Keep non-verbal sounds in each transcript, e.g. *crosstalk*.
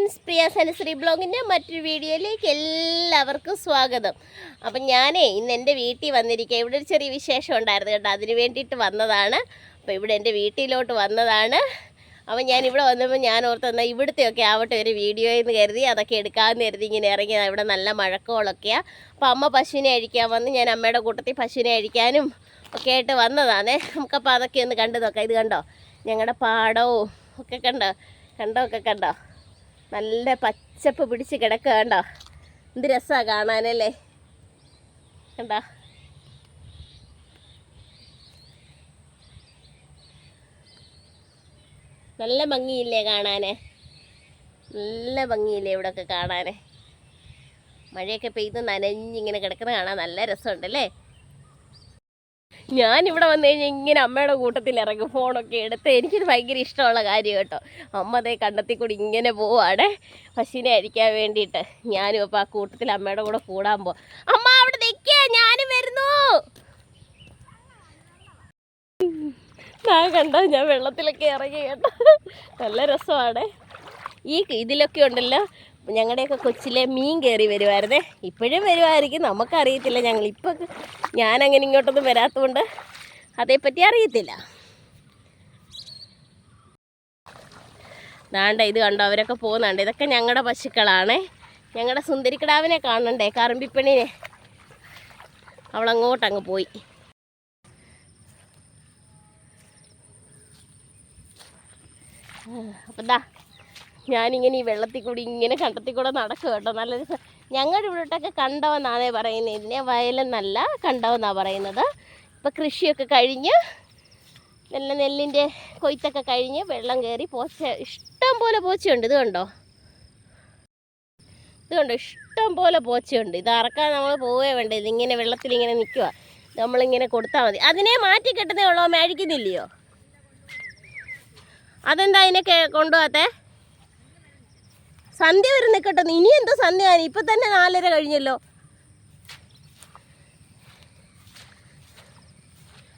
Friends പ്രിയ സനശ്രീ ബ്ലോഗിന്റെ മറ്റൊരു വീഡിയോയിലേക്ക് എല്ലാവർക്കും സ്വാഗതം. അപ്പം ഞാനേ ഇന്ന് എന്റെ വീട്ടിൽ വന്നിരിക്കുക ഇവിടെ ഒരു ചെറിയ വിശേഷം ഉണ്ടായിരുന്നു കേട്ടോ. അതിന് വേണ്ടിയിട്ട് വന്നതാണ്. അപ്പോൾ ഇവിടെ എന്റെ വീട്ടിലോട്ട് വന്നതാണ്. അപ്പം ഞാൻ ഇവിടെ വന്നപ്പോൾ ഞാൻ ഓർത്തെന്നാൽ ഇവിടുത്തെയൊക്കെ ആവട്ടെ ഒരു വീഡിയോ എന്ന് കരുതി അതൊക്കെ എടുക്കാമെന്ന് കരുതി ഇങ്ങനെ ഇറങ്ങി. ഇവിടെ നല്ല മഴക്കോളൊക്കെയാണ് അപ്പോൾ അമ്മ പശുവിനെ അഴിക്കാൻ വന്ന് ഞാൻ അമ്മയുടെ കൂട്ടത്തിൽ പശുവിനെ അഴിക്കാനും ഒക്കെ ആയിട്ട് വന്നതാണേ. നമുക്കപ്പോൾ അതൊക്കെ ഒന്ന് കണ്ടു നോക്കാം. ഇത് കണ്ടോ? ഞങ്ങളുടെ പാടവും ഒക്കെ കണ്ടോ? കണ്ടോ? ഒക്കെ കണ്ടോ? നല്ല പച്ചപ്പ് പിടിച്ച് കിടക്കുക കണ്ടോ? എന്ത് രസമാണ് കാണാനല്ലേ? കണ്ടോ? നല്ല ഭംഗിയില്ലേ കാണാനേ? നല്ല ഭംഗിയില്ലേ ഇവിടെയൊക്കെ കാണാനേ? മഴയൊക്കെ പെയ്ത് നനഞ്ഞിങ്ങനെ കിടക്കുന്നത് കാണാൻ നല്ല രസമുണ്ടല്ലേ? ഞാൻ ഇവിടെ വന്നു കഴിഞ്ഞാൽ ഇങ്ങനെ അമ്മയുടെ കൂട്ടത്തിൽ ഇറങ്ങും. ഫോണൊക്കെ എടുത്ത് എനിക്കിത് ഭയങ്കര ഇഷ്ടമുള്ള കാര്യം കേട്ടോ. അമ്മ അതേ കണ്ടെത്തി കൂടി ഇങ്ങനെ പോവാണ്. പശുവിനെ അരിക്കാൻ വേണ്ടിയിട്ട് ഞാനും അപ്പം ആ കൂട്ടത്തിൽ അമ്മയുടെ കൂടെ കൂടാൻ പോ അമ്മ അവിടെ നിൽക്കുക ഞാനും വരുന്നു. ഞാൻ കണ്ടോ ഞാൻ വെള്ളത്തിലൊക്കെ ഇറങ്ങി കേട്ടോ. നല്ല രസമാണ്. ഈ ഇതിലൊക്കെ ഉണ്ടല്ലോ ഞങ്ങളുടെയൊക്കെ കൊച്ചിലെ മീൻ കയറി വരുമായിരുന്നേ ഇപ്പോഴും വരുമായിരിക്കും നമുക്കറിയത്തില്ല ഞങ്ങൾ ഇപ്പോൾ ഞാനങ്ങനെ ഇങ്ങോട്ടൊന്നും വരാത്തതുകൊണ്ട് അതേപ്പറ്റി അറിയത്തില്ല. ദാണ്ട ഇത് കണ്ടോ? അവരൊക്കെ പോകുന്നുണ്ട്. ഇതൊക്കെ ഞങ്ങളുടെ പശുക്കളാണേ. ഞങ്ങളുടെ സുന്ദരിക്കിടാവിനെ കാണണ്ടേ? കറമ്പിപ്പണിനെ അവളങ്ങോട്ടങ്ങ് പോയി. അപ്പം ദാ ഞാനിങ്ങനെ ഈ വെള്ളത്തിൽ കൂടി ഇങ്ങനെ കണ്ടത്തിൽ കൂടെ നടക്കും കേട്ടോ. നല്ല രസം ഞങ്ങളുടെ ഇവിടോട്ടൊക്കെ കണ്ടവെന്നാണേ പറയുന്നത് ഇതിനെ വയലെന്നല്ല കണ്ടവെന്നാണ് പറയുന്നത്. ഇപ്പം കൃഷിയൊക്കെ കഴിഞ്ഞ് നല്ല നെല്ലിന്റെ കൊയ്ത്തൊക്കെ കഴിഞ്ഞ് വെള്ളം കയറി പോച്ച ഇഷ്ടം പോലെ പോച്ചയുണ്ട്. ഇത് കണ്ടോ? ഇത് കണ്ടോ? ഇഷ്ടം പോലെ പോച്ചയുണ്ട്. ഇത് അറക്കാൻ നമ്മൾ പോവേ വേണ്ട? ഇതിങ്ങനെ വെള്ളത്തിൽ ഇങ്ങനെ നിൽക്കുക നമ്മളിങ്ങനെ കൊടുത്താൽ മതി. അതിനെ മാറ്റി കെട്ടുന്നേ ഉള്ളോ? മേടിക്കുന്നില്ലയോ? അതെന്താ അതിനെ കൊണ്ടുപോകാത്തേ? സന്ധ്യ വരെ നിൽക്കട്ടെ ഇനി എന്തോ സന്ധ്യ ഇപ്പൊ തന്നെ നാലര കഴിഞ്ഞല്ലോ.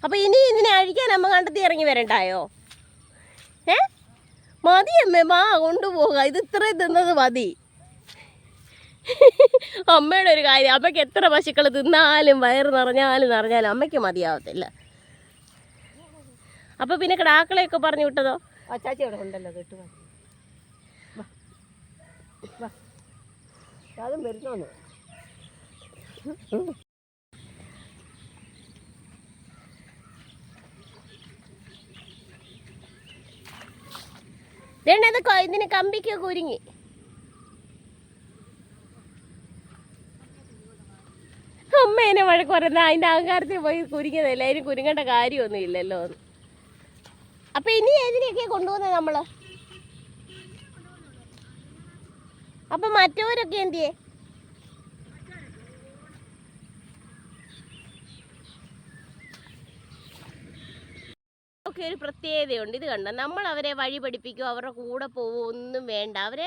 അപ്പൊ ഇനി ഇതിനെ അഴിക്കാൻ അമ്മ കണ്ടെത്തി ഇറങ്ങി വരണ്ടായോ? ഏ? മതി അമ്മ മാ കൊണ്ടുപോകുക ഇത് ഇത്ര തിന്നത് മതി. അമ്മയുടെ ഒരു കാര്യം അമ്മയ്ക്ക് എത്ര പശുക്കൾ തിന്നാലും വയറ് നിറഞ്ഞാലും നിറഞ്ഞാലും അമ്മയ്ക്ക് മതിയാവത്തില്ല. അപ്പൊ പിന്നെ കിടാക്കളെയൊക്കെ പറഞ്ഞു വിട്ടതോ? അച്ചാച്ചി അവിടെ ഉണ്ടല്ലോ കേട്ടു അതും വരുന്നോന്ന്. വേണ്ടത് ഇതിന് കമ്പിക്ക് കുരുങ്ങി. അമ്മേനെ വഴക്ക് പറയുന്ന. അതിന്റെ അഹങ്കാരത്തിൽ പോയി കുരുങ്ങിയതല്ല അതിന് കുരുങ്ങേണ്ട കാര്യമൊന്നും ഇല്ലല്ലോ അപ്പം ഇനി ഏതിനെയൊക്കെയാണ് കൊണ്ടുപോകുന്നത് നമ്മൾ? അപ്പൊ മറ്റവരൊക്കെ എന്തിയേ? ഒക്കെ ഒരു പ്രത്യേകതയുണ്ട്. ഇത് കണ്ട? നമ്മൾ അവരെ വഴി പഠിപ്പിക്കും അവരുടെ കൂടെ പോവോ ഒന്നും വേണ്ട. അവരെ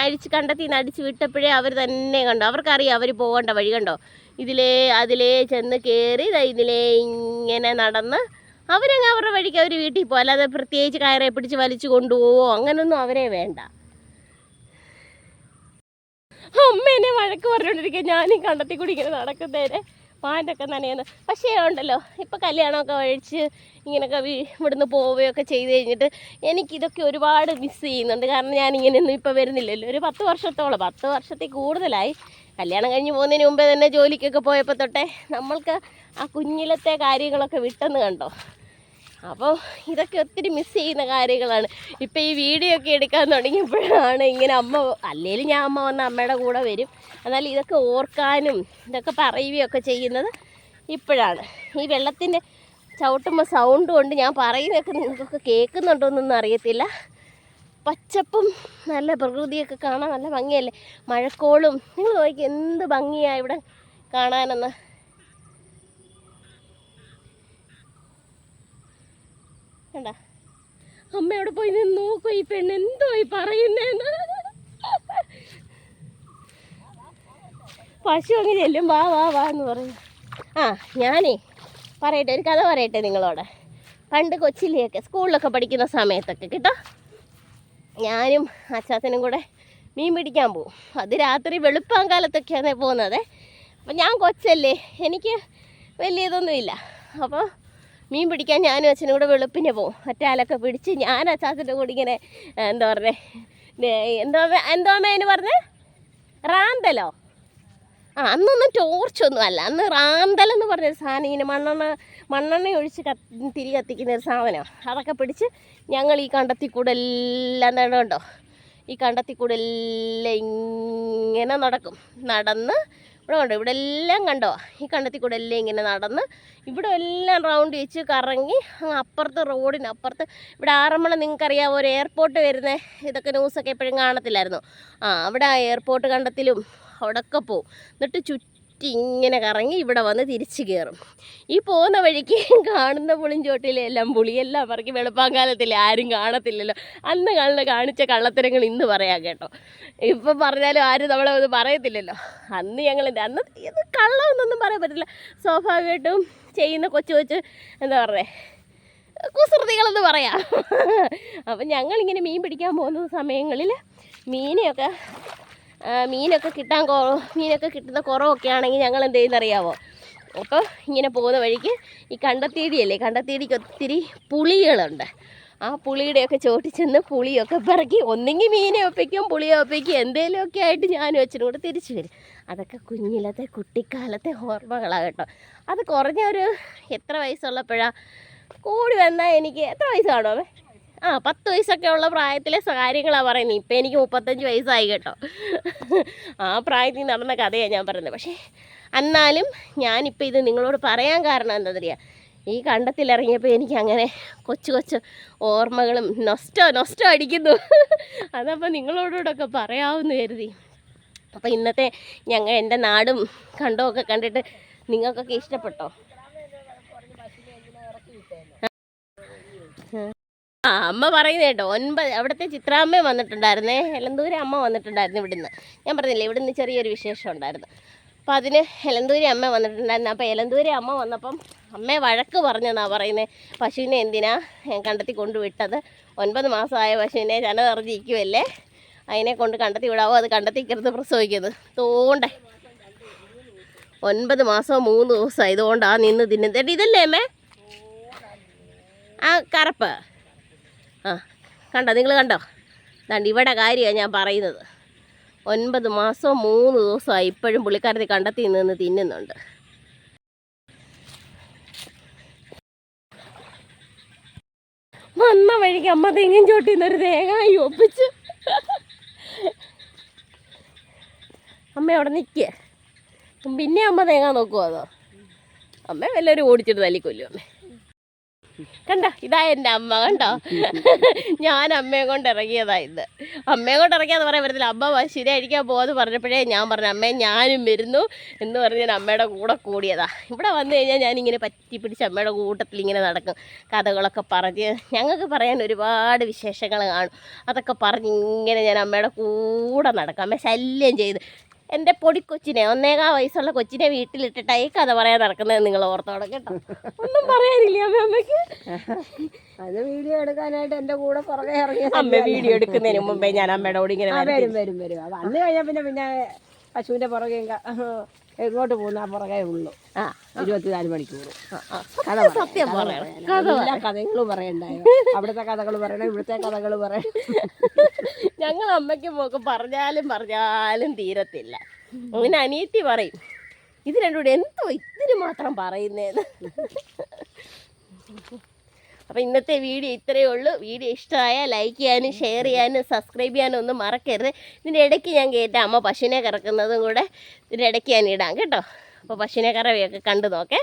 അഴിച്ച് കണ്ടെത്തി നടിച്ച് വിട്ടപ്പോഴേ അവർ തന്നെ കണ്ടോ? അവർക്കറിയാം അവർ പോകേണ്ട വഴി കണ്ടോ? ഇതിലേ അതിലേ ചെന്ന് കയറി ഇതിലേ ഇങ്ങനെ നടന്ന് അവരങ്ങ് അവരുടെ വഴിക്ക് അവർ വീട്ടിൽ പോകും അല്ലാതെ പ്രത്യേകിച്ച് കയറെ പിടിച്ച് വലിച്ചു കൊണ്ടുപോവോ അങ്ങനൊന്നും അവരെ വേണ്ട. അമ്മേനെ വഴക്ക് പറഞ്ഞുകൊണ്ടിരിക്കുക ഈ കണ്ടത്തി കൂടി ഇങ്ങനെ നടക്കുന്നേരെ പാന്റൊക്കെ നനയുന്നു പക്ഷേ ഉണ്ടല്ലോ ഇപ്പം കല്യാണമൊക്കെ കഴിച്ച് ഇങ്ങനെയൊക്കെ ഇവിടുന്ന് പോവുകയൊക്കെ ചെയ്ത് കഴിഞ്ഞിട്ട് എനിക്കിതൊക്കെ ഒരുപാട് മിസ് ചെയ്യുന്നുണ്ട്. കാരണം ഞാൻ ഇങ്ങനെയൊന്നും ഇപ്പോൾ വരുന്നില്ലല്ലോ. ഒരു പത്ത് വർഷത്തോളം പത്ത് വർഷത്തിൽ കൂടുതലായി. കല്യാണം കഴിഞ്ഞ് പോകുന്നതിന് മുമ്പേ തന്നെ ജോലിക്കൊക്കെ പോയപ്പോൾ തൊട്ടേ നമ്മൾക്ക് ആ കുഞ്ഞിലത്തെ കാര്യങ്ങളൊക്കെ വിട്ടെന്ന് കണ്ടോ? അപ്പോൾ ഇതൊക്കെ ഒത്തിരി മിസ് ചെയ്യുന്ന കാര്യങ്ങളാണ്. ഇപ്പം ഈ വീഡിയോ ഒക്കെ എടുക്കാൻ തുടങ്ങിയപ്പോഴാണ് ഇങ്ങനെ അമ്മ അല്ലെങ്കിലും ഞാൻ അമ്മ വന്ന അമ്മയുടെ കൂടെ വരും. എന്നാൽ ഇതൊക്കെ ഓർക്കാനും ഇതൊക്കെ പറയുകയൊക്കെ ചെയ്യുന്നത് ഇപ്പോഴാണ്. ഈ വെള്ളത്തിന്റെ ചവിട്ടുമ്പോൾ സൗണ്ട് കൊണ്ട് ഞാൻ പറയുന്നതൊക്കെ നിങ്ങൾക്കൊക്കെ കേൾക്കുന്നുണ്ടോയെന്നൊന്നും അറിയത്തില്ല. പച്ചപ്പും നല്ല പ്രകൃതിയൊക്കെ കാണാൻ നല്ല ഭംഗിയല്ലേ? മഴക്കോളും. നിങ്ങൾ നോക്കി എന്ത് ഭംഗിയാണ് ഇവിടെ കാണാനെന്ന്. കണ്ട? അമ്മ അവിടെ പോയി നിന്ന് നോക്കൂ ഈ പെണ്ണ് എന്തോ ഈ പറയുന്നേന്ന്. പശു അങ്ങനെ എല്ലാം വാ വാ വാ എന്ന് പറയും. ആ ഞാനേ പറയട്ടെ ഒരു കഥ പറയട്ടെ നിങ്ങളോട്. പണ്ട് കൊച്ചിലെയൊക്കെ സ്കൂളിലൊക്കെ പഠിക്കുന്ന സമയത്തൊക്കെ കേട്ടോ. ഞാനും അച്ചാച്ചനും കൂടെ മീൻ പിടിക്കാൻ പോകും അത് രാത്രി വെളുപ്പാൻ കാലത്തൊക്കെയാണ് പോകുന്നത്. അപ്പം ഞാൻ കൊച്ചല്ലേ എനിക്ക് വലിയ ഇതൊന്നുമില്ല അപ്പോൾ മീൻ പിടിക്കാൻ ഞാനും അച്ഛനും കൂടെ വെളുപ്പിനെ പോവും. ഒറ്റാലൊക്കെ പിടിച്ച് ഞാൻ അച്ചാച്ചന്റെ കൂടെ ഇങ്ങനെ എന്താ പറഞ്ഞേ എന്തോ എന്തോ അതിന് പറഞ്ഞേ? റാന്തലോ? ആ അന്നൊന്നും ടോർച്ചൊന്നും അല്ല. അന്ന് റാന്തൽ എന്ന് പറഞ്ഞൊരു സാധനം ഇങ്ങനെ മണ്ണെണ്ണ മണ്ണെണ്ണ ഒഴിച്ച് തിരി കത്തിക്കുന്ന ഒരു സാധനമാണ്. അതൊക്കെ പിടിച്ച് ഞങ്ങൾ ഈ കണ്ടത്തിൽ കൂടെ എല്ലാം നടണ്ടോ ഈ കണ്ടത്തിൽ കൂടെ എല്ലാം ഇങ്ങനെ നടക്കും. നടന്ന് ഇവിടെ കണ്ടോ ഇവിടെ എല്ലാം കണ്ടോ? ഈ കണ്ടത്തിൽ കൂടെ എല്ലാം ഇങ്ങനെ നടന്ന് ഇവിടെ എല്ലാം റൗണ്ട് വെച്ച് കറങ്ങി അപ്പുറത്ത് റോഡിനപ്പുറത്ത് ഇവിടെ ആറന്മുള നിങ്ങൾക്കറിയാം ഒരു എയർപോർട്ട് വരുന്ന? ഇതൊക്കെ ന്യൂസൊക്കെ എപ്പോഴും കാണത്തില്ലായിരുന്നു. ആ അവിടെ ആ എയർപോർട്ട് കണ്ടത്തിലും അവിടെയൊക്കെ പോവും. എന്നിട്ട് ചുറ്റി ഇങ്ങനെ കറങ്ങി ഇവിടെ വന്ന് തിരിച്ചു കയറും ഈ പോകുന്ന വഴിക്ക് *laughs* കാണുന്ന പുളിഞ്ചോട്ടിലെല്ലാം പുളിയെല്ലാം പറക്കി വെളുപ്പാങ്കാലത്തിൽ ആരും കാണത്തില്ലല്ലോ. അന്ന് കള്ള കാണിച്ച കള്ളത്തരങ്ങൾ ഇന്ന് പറയാം കേട്ടോ. ഇപ്പം പറഞ്ഞാലും ആരും നമ്മളെ അത് പറയത്തില്ലല്ലോ. അന്ന് ഞങ്ങൾ അന്ന് ഇത് കള്ളമെന്നൊന്നും പറയാൻ പറ്റില്ല സ്വാഭാവികമായിട്ടും ചെയ്യുന്ന കൊച്ചു കൊച്ച് എന്താ പറയുക കുസൃതികളെന്ന് പറയാം. *laughs* അപ്പം ഞങ്ങളിങ്ങനെ മീൻ പിടിക്കാൻ പോകുന്ന സമയങ്ങളിൽ മീനെയൊക്കെ മീനൊക്കെ കിട്ടാൻ മീനൊക്കെ കിട്ടുന്ന കുറവൊക്കെ ആണെങ്കിൽ ഞങ്ങൾ എന്ത് ചെയ്യുന്നറിയാവോ അപ്പോൾ ഇങ്ങനെ പോകുന്ന വഴിക്ക് ഈ കണ്ടത്തീടിയല്ലേ? കണ്ടത്തീടിക്ക് ഒത്തിരി പുളികളുണ്ട്. ആ പുളിയുടെയൊക്കെ ചോട്ടിൽ ചെന്ന് പുളിയൊക്കെ പിറക്കി ഒന്നെങ്കിൽ മീനെ ഒപ്പിക്കും പുളിയെ ഒപ്പിക്കും എന്തെങ്കിലുമൊക്കെ ആയിട്ട് ഞാനും അച്ഛനും കൂടെ തിരിച്ചു വരും. അതൊക്കെ കുഞ്ഞിലത്തെ കുട്ടിക്കാലത്തെ ഓർമ്മകളാണ് കേട്ടോ. അത് കുറഞ്ഞ ഒരു എത്ര വയസ്സുള്ളപ്പോഴാണ് കൂടി വന്നാൽ എനിക്ക് എത്ര വയസ്സാണോ അവൻ? ആ പത്ത് വയസ്സൊക്കെ ഉള്ള പ്രായത്തിലെ കാര്യങ്ങളാണ് പറയുന്നത് ഇപ്പം എനിക്ക് മുപ്പത്തഞ്ച് വയസ്സായി കേട്ടോ. ആ പ്രായത്തിൽ നടന്ന കഥയാണ് ഞാൻ പറയുന്നത്. പക്ഷേ എന്നാലും ഞാനിപ്പോൾ ഇത് നിങ്ങളോട് പറയാൻ കാരണം എന്താ പറയുക ഈ കണ്ടത്തിലിറങ്ങിയപ്പോൾ എനിക്ക് അങ്ങനെ കൊച്ചു കൊച്ചു ഓർമ്മകളും നൊസ്റ്റോ നൊസ്റ്റോ അടിക്കുന്നു. അതപ്പോൾ നിങ്ങളോടൂടൊക്കെ പറയാമെന്ന് കരുതി. അപ്പോൾ ഇന്നത്തെ ഞങ്ങൾ എന്റെ നാടും കണ്ടുമൊക്കെ കണ്ടിട്ട് നിങ്ങൾക്കൊക്കെ ഇഷ്ടപ്പെട്ടോ? ആ അമ്മ പറയുന്നത് കേട്ടോ ഒൻപത് അവിടുത്തെ ചിത്രാമ്മ വന്നിട്ടുണ്ടായിരുന്നേ എലന്തൂരി അമ്മ വന്നിട്ടുണ്ടായിരുന്നു ഇവിടുന്ന്. ഞാൻ പറഞ്ഞില്ലേ ഇവിടുന്ന് ചെറിയൊരു വിശേഷം ഉണ്ടായിരുന്നു. അപ്പം അതിന് എലന്തൂരി അമ്മ വന്നിട്ടുണ്ടായിരുന്നു. അപ്പോൾ എലന്തൂരി അമ്മ വന്നപ്പം അമ്മയെ വഴക്ക് പറഞ്ഞെന്നാണ് പറയുന്നത് പശുവിനെ എന്തിനാ കണ്ടെത്തി കൊണ്ടുവിട്ടത്? ഒൻപത് മാസമായ പശുവിനെ ചന നിറഞ്ഞിരിക്കുമല്ലേ അതിനെ കൊണ്ട് കണ്ടെത്തി വിടാവോ? അത് കണ്ടെത്തി കിടന്ന് പ്രസവിക്കുന്നത് തോണ്ടേ. ഒൻപത് മാസമോ മൂന്ന് ദിവസം ഇതുകൊണ്ടാ നിന്ന് തിന്നുന്നത്. ഇതല്ലേ അമ്മേ? ആ കറപ്പ്. ആ കണ്ടോ? നിങ്ങൾ കണ്ടോ? അതാണ്ട് ഇവിടെ കാര്യമാണ് ഞാൻ പറയുന്നത്. ഒൻപത് മാസവും മൂന്ന് ദിവസമായി ഇപ്പോഴും പുള്ളിക്കാരത്തി കണ്ടെത്തി നിന്ന് തിന്നുന്നുണ്ട്. വന്ന വഴിക്ക് അമ്മ തെങ്ങും ചോട്ടിന്നൊരു തേങ്ങായി ഒപ്പിച്ച്. അമ്മ അവിടെ നിൽക്കുക പിന്നെ അമ്മ തേങ്ങ നോക്കുമോ അതോ? അമ്മ വല്ലവരും ഓടിച്ചിട്ട് തല്ലിക്കൊല്ലും അമ്മ. കണ്ടോ? ഇതാ എന്റെ അമ്മ കണ്ടോ? ഞാൻ അമ്മയെ കൊണ്ട് ഇറങ്ങിയതാ ഇത്. അമ്മയെ കൊണ്ട് ഇറങ്ങിയാന്ന് പറയാൻ പറ്റത്തില്ല. അമ്മ ശരിയായിരിക്കാൻ പോകുമെന്ന് പറഞ്ഞപ്പോഴേ ഞാൻ പറഞ്ഞു അമ്മേ ഞാനും വരുന്നു. എന്ന് പറഞ്ഞ് ഞാൻ അമ്മയുടെ കൂടെ കൂടിയതാ. ഇവിടെ വന്നു കഴിഞ്ഞാൽ ഞാനിങ്ങനെ പറ്റി പിടിച്ച് അമ്മയുടെ കൂട്ടത്തിൽ ഇങ്ങനെ നടക്കും. കഥകളൊക്കെ പറഞ്ഞ് ഞങ്ങൾക്ക് പറയാൻ ഒരുപാട് വിശേഷങ്ങൾ കാണും. അതൊക്കെ പറഞ്ഞ് ഇങ്ങനെ ഞാൻ അമ്മയുടെ കൂടെ നടക്കും. അമ്മ ശല്യം ചെയ്ത് എന്റെ പൊടിക്കൊച്ചിനെ ഒന്നേകാ വയസ്സുള്ള കൊച്ചിനെ വീട്ടിലിട്ടിട്ടാ ഈ കഥ പറയാൻ നടക്കുന്നത് നിങ്ങൾ ഓർത്തോടെ കേട്ടോ. ഒന്നും പറയാനില്ല അമ്മ അമ്മയ്ക്ക്? അത് വീഡിയോ എടുക്കാനായിട്ട് എന്റെ കൂടെ പുറകെ ഇറങ്ങി അമ്മ വീഡിയോ എടുക്കുന്നതിന് മുമ്പേ ഞാൻ അമ്മയുടെ കൂടി ഇങ്ങനെ വരും വരും വരും. അത് അന്ന് കഴിഞ്ഞാൽ പിന്നെ പിന്നെ പശുവിന്റെ പുറകെ എങ്ങോട്ട് പോകുന്ന ആ പുറകെ ഉള്ളൂ. ആ. ഇരുപത്തിനാല് മണിക്കൂർ. കഥ സത്യം എല്ലാ കഥകളും പറയണ്ടായോ? അവിടുത്തെ കഥകൾ പറയണം ഇവിടുത്തെ കഥകൾ പറയണം. *laughs* ഞങ്ങൾ അമ്മയ്ക്ക് പോക്ക് പറഞ്ഞാലും പറഞ്ഞാലും തീരത്തില്ല. അങ്ങനെ അനിയത്തി പറയും ഇത് രണ്ടുകൂടെ എന്തോ ഇതിന് മാത്രം പറയുന്നേന്ന്. അപ്പം ഇന്നത്തെ വീഡിയോ ഇത്രയേ ഉള്ളൂ. വീഡിയോ ഇഷ്ടമായ ലൈക്ക് ചെയ്യാനും ഷെയർ ചെയ്യാനും സബ്സ്ക്രൈബ് ചെയ്യാനും ഒന്നും മറക്കരുത്. ഇതിന്റെ ഇടയ്ക്ക് ഞാൻ കേട്ട അമ്മ പശുവിനെ കറക്കുന്നതും കൂടെ ഇതിന്റെ ഇടയ്ക്ക് ഞാൻ ഇടാം കേട്ടോ. അപ്പോൾ പശുവിനെ കറവയൊക്കെ കണ്ടു നോക്കേ.